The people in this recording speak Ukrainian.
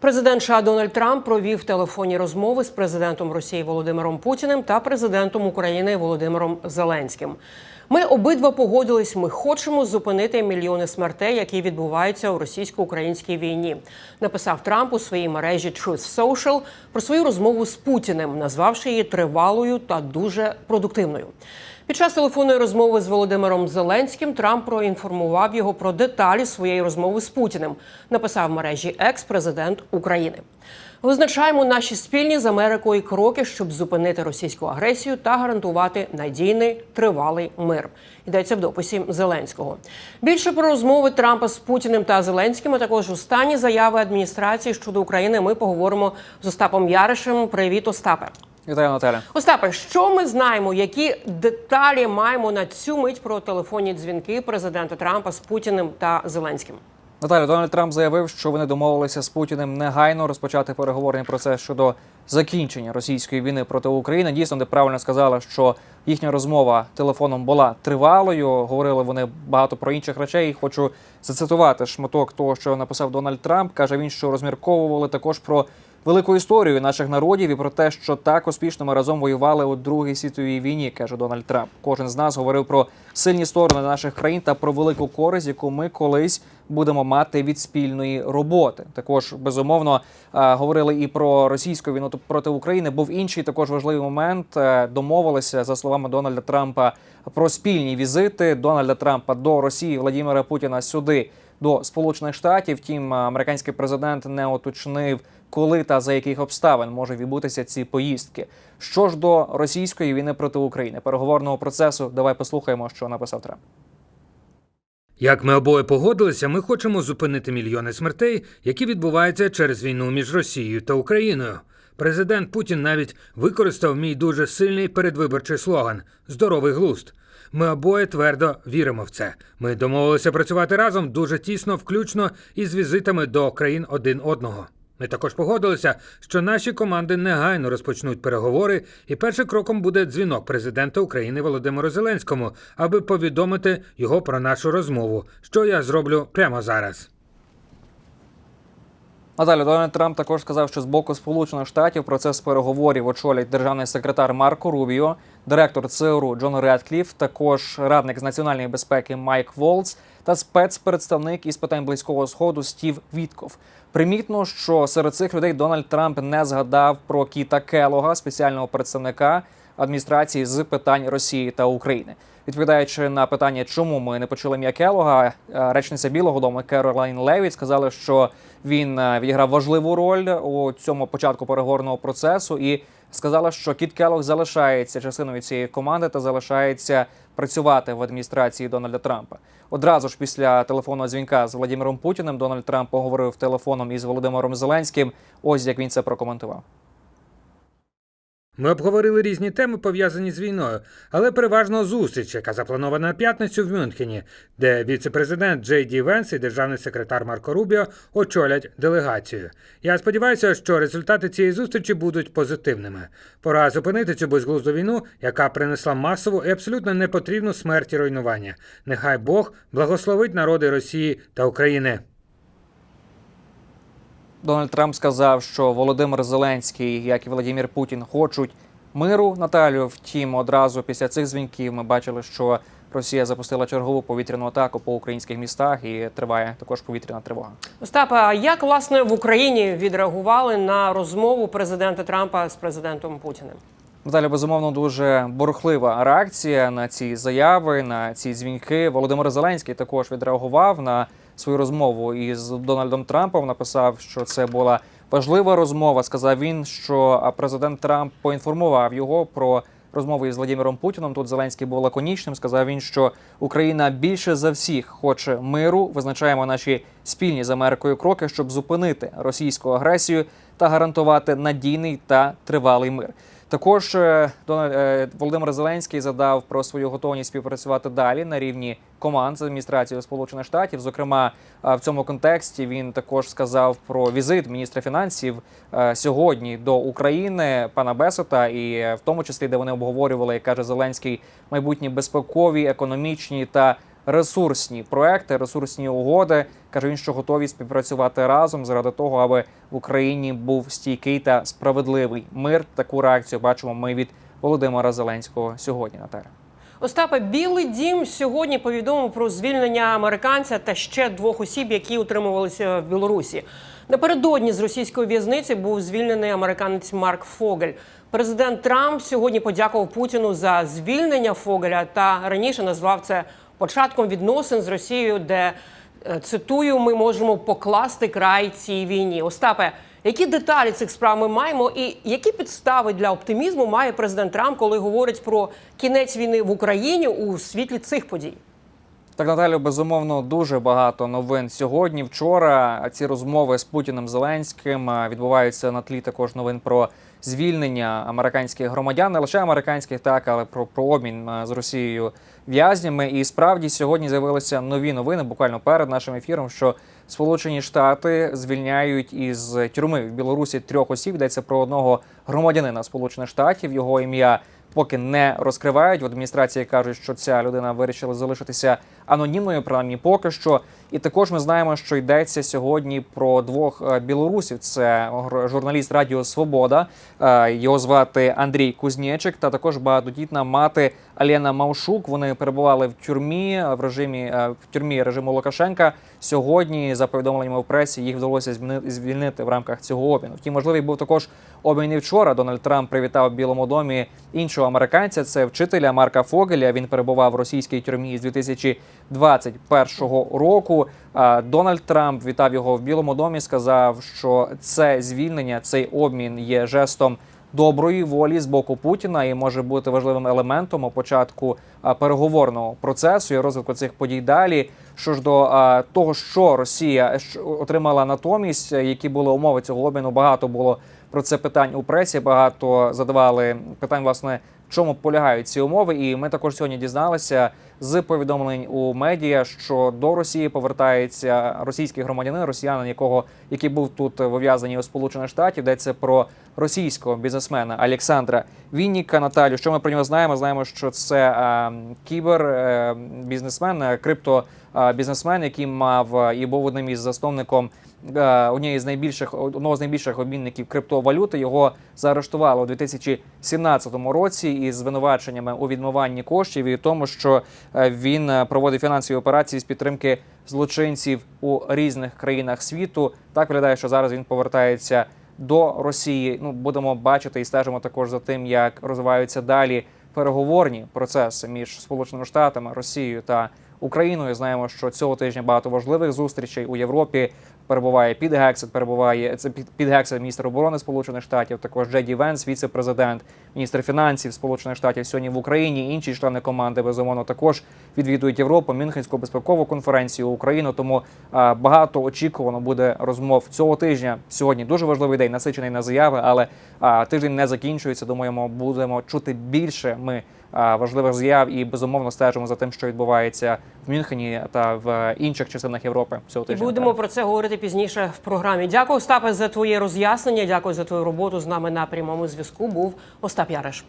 Президент США Дональд Трамп провів телефонні розмови з президентом Росії Володимиром Путіним та президентом України Володимиром Зеленським. Ми обидва погодились. Ми хочемо зупинити мільйони смертей, які відбуваються у російсько-українській війні. Написав Трамп у своїй мережі Truth Social про свою розмову з Путіним, назвавши її тривалою та дуже продуктивною. Під час телефонної розмови з Володимиром Зеленським Трамп проінформував його про деталі своєї розмови з Путіним. Написав в мережі екс-президент України. Визначаємо наші спільні з Америкою кроки, щоб зупинити російську агресію та гарантувати надійний тривалий мир. Йдеться в дописі Зеленського. Більше про розмови Трампа з Путіним та Зеленським, а також останні заяви адміністрації щодо України. Ми поговоримо з Остапом Яришем. Привіт, Остапе. Вітаю, Наталя. Остапе, що ми знаємо? Які деталі маємо на цю мить про телефонні дзвінки президента Трампа з Путіним та Зеленським? Наталя, Дональд Трамп заявив, що вони домовилися з Путіним негайно розпочати переговорний процес щодо закінчення російської війни проти України. Дійсно, де правильно сказала, що їхня розмова телефоном була тривалою. Говорили вони багато про інших речей. Хочу зацитувати шматок того, що написав Дональд Трамп. каже він, що розмірковували також про велику історію наших народів і про те, що так успішно ми разом воювали у Другій світовій війні, каже Дональд Трамп. Кожен з нас говорив про сильні сторони наших країн та про велику користь, яку ми колись будемо мати від спільної роботи. Також безумовно е, говорили і про російську війну проти України. Був інший також важливий момент. Е, Домовилися за словами Дональда Трампа про спільні візити Дональда Трампа до Росії Владимира Путіна сюди до Сполучених Штатів. Втім, американський президент не уточнив, коли та за яких обставин може відбутися ці поїздки. Що ж до російської війни проти України, переговорного процесу, давай послухаємо, що написав Трамп. Як ми обоє погодилися, ми хочемо зупинити мільйони смертей, які відбуваються через війну між Росією та Україною. Президент Путін навіть використав мій дуже сильний передвиборчий слоган Здоровий глузд. Ми обоє твердо віримо в це. Ми домовилися працювати разом дуже тісно, включно із візитами до країн один одного. Ми також погодилися, що наші команди негайно розпочнуть переговори, і першим кроком буде дзвінок президента України Володимиру Зеленському, аби повідомити його про нашу розмову, що я зроблю прямо зараз. Наталя Дональд Трамп також сказав, що з боку Сполучених Штатів процес переговорів очолять державний секретар Марко Рубіо, директор ЦРУ Джон Редкліф, також радник з національної безпеки Майк Волц та спецпредставник із питань близького сходу Стів Вітков. Примітно, що серед цих людей Дональд Трамп не згадав про Кіта Келога, спеціального представника адміністрації з питань Росії та України. Відповідаючи на питання, чому ми не почули ім'я Келога, е, речниця Білого Дому Керолайн Левіт сказала, що він е, відіграв важливу роль у цьому початку переговорного процесу, і сказала, що Кіт Келог залишається частиною цієї команди та залишається працювати в адміністрації Дональда Трампа. Одразу ж після телефонного дзвінка з Владимиром Путіним Дональд Трамп поговорив телефоном із Володимиром Зеленським. Ось як він це прокоментував. Ми обговорили різні теми, пов'язані з війною, але переважно зустріч, яка запланована на п'ятницю в Мюнхені, де віце-президент Джей Ді Венс і державний секретар Марко Рубіо очолять делегацію. Я сподіваюся, що результати цієї зустрічі будуть позитивними. Пора зупинити цю безглузду війну, яка принесла масову і абсолютно непотрібну смерть і руйнування. Нехай Бог благословить народи Росії та України. Дональд Трамп сказав, що Володимир Зеленський, як і Владимир Путін, хочуть миру Наталю. Втім, одразу після цих дзвінків ми бачили, що Росія запустила чергову повітряну атаку по українських містах і триває також повітряна тривога. Остапе, а як власне в Україні відреагували на розмову президента Трампа з президентом Путіним? Наталя, безумовно, дуже бурхлива реакція на ці заяви, на ці дзвінки. Володимир Зеленський також відреагував на свою розмову із Дональдом Трампом. Написав, що це була важлива розмова. Сказав він, що президент Трамп поінформував його про розмову із Владимиром Путіном. Тут Зеленський був лаконічним. Сказав він, що Україна більше за всіх хоче миру. Визначаємо наші спільні з Америкою кроки, щоб зупинити російську агресію та гарантувати надійний та тривалий мир. Також е, Дональд е, Володимир Зеленський задав про свою готовність співпрацювати далі на рівні команд з адміністрацією Сполучених Штатів. Зокрема, е, в цьому контексті він також сказав про візит міністра фінансів сьогодні до України пана Бесота, і в тому числі, де вони обговорювали, як каже Зеленський, майбутні безпекові, економічні та ресурсні проекти, ресурсні угоди. каже він, що готові співпрацювати разом заради того, аби в Україні був стійкий та справедливий мир. Таку реакцію бачимо ми від Володимира Зеленського сьогодні. Наталя. Остапе, Білий Дім сьогодні повідомив про звільнення американця та ще двох осіб, які утримувалися в Білорусі. Напередодні з російської в'язниці був звільнений американець Марк Фогель. Президент Трамп сьогодні подякував Путіну за звільнення Фогеля та раніше назвав це початком відносин з Росією, де е, цитую, ми можемо покласти край цій війні. Остапе, які деталі цих справ ми маємо, і які підстави для оптимізму має президент Трамп, коли говорить про кінець війни в Україні у світлі цих подій? Так, Наталю, безумовно, дуже багато новин сьогодні. Вчора ці розмови з Путіним Зеленським е, відбуваються на тлі також новин про звільнення американських громадян, не лише американських, так але про, про обмін е, з Росією в'язнями. І справді сьогодні з'явилися нові новини буквально перед нашим ефіром, що Сполучені Штати звільняють із тюрми в Білорусі трьох осіб. Йдеться про одного громадянина Сполучених Штатів. Його ім'я поки не розкривають. В адміністрації кажуть, що ця людина вирішила залишитися анонімною, принаймні поки що. І також ми знаємо, що йдеться сьогодні про двох е, білорусів. Це журналіст Радіо Свобода. е, Його звати Андрій Кузнєчик, та також багатодітна мати Алєна Маушук. Вони перебували в тюрмі е, в режимі в тюрмі режиму Лукашенка. Сьогодні, за повідомленнями в пресі, їх вдалося звільнити в рамках цього обміну. Втім, можливий був також обмін і вчора. Дональд Трамп привітав в Білому домі іншого американця. Це вчителя Марка Фогеля. Він перебував в російській тюрмі з 2021 року. Дональд Трамп вітав його в Білому домі. Сказав, що це звільнення, цей обмін є жестом. Доброї волі з боку Путіна і може бути важливим елементом у початку переговорного процесу і розвитку цих подій далі. Що ж до того, що Росія що отримала натомість, які були умови цього обміну, багато було про це питань у пресі. Багато задавали питань, власне, в чому полягають ці умови. І ми також сьогодні дізналися з повідомлень у медіа, що до Росії повертається російський громадянин, росіянин, якого який був тут в у Сполучених Штатів. Йдеться про російського бізнесмена Олександра Вінніка. Наталю, що ми про нього знаємо? Знаємо, що це е, кібер е, бізнесмен, е, крипто е, бізнесмен, який мав і був одним із засновником однієї з найбільших одного з найбільших обмінників криптовалюти. Його заарештували у 2017 році із звинуваченнями у відмиванні коштів і тому, що е, він е, проводив фінансові операції з підтримки злочинців у різних країнах світу. Так виглядає, що зараз він повертається до Росії. Ну будемо бачити і стежимо також за тим, як розвиваються далі переговорні процеси між Сполученими Штатами, Росією та Україною. Знаємо, що цього тижня багато важливих зустрічей у Європі. Перебуває під Гексет, перебуває це під, під Гексет міністр оборони Сполучених Штатів, також Джеді Венс, віце-президент, міністр фінансів Сполучених Штатів сьогодні в Україні. Інші члени команди безумовно також відвідують Європу, Мюнхенську безпекову конференцію Україну. Тому а, багато очікувано буде розмов цього тижня. Сьогодні дуже важливий день, насичений на заяви, але а, тиждень не закінчується. Думаємо, будемо чути більше. Ми важливих заяв і безумовно стежимо за тим, що відбувається в Мюнхені та в інших частинах Європи цього І будемо про це говорити пізніше в програмі. Дякую, Остапе, за твоє роз'яснення. Дякую за твою роботу з нами на прямому зв'язку. Був Остап Яриш.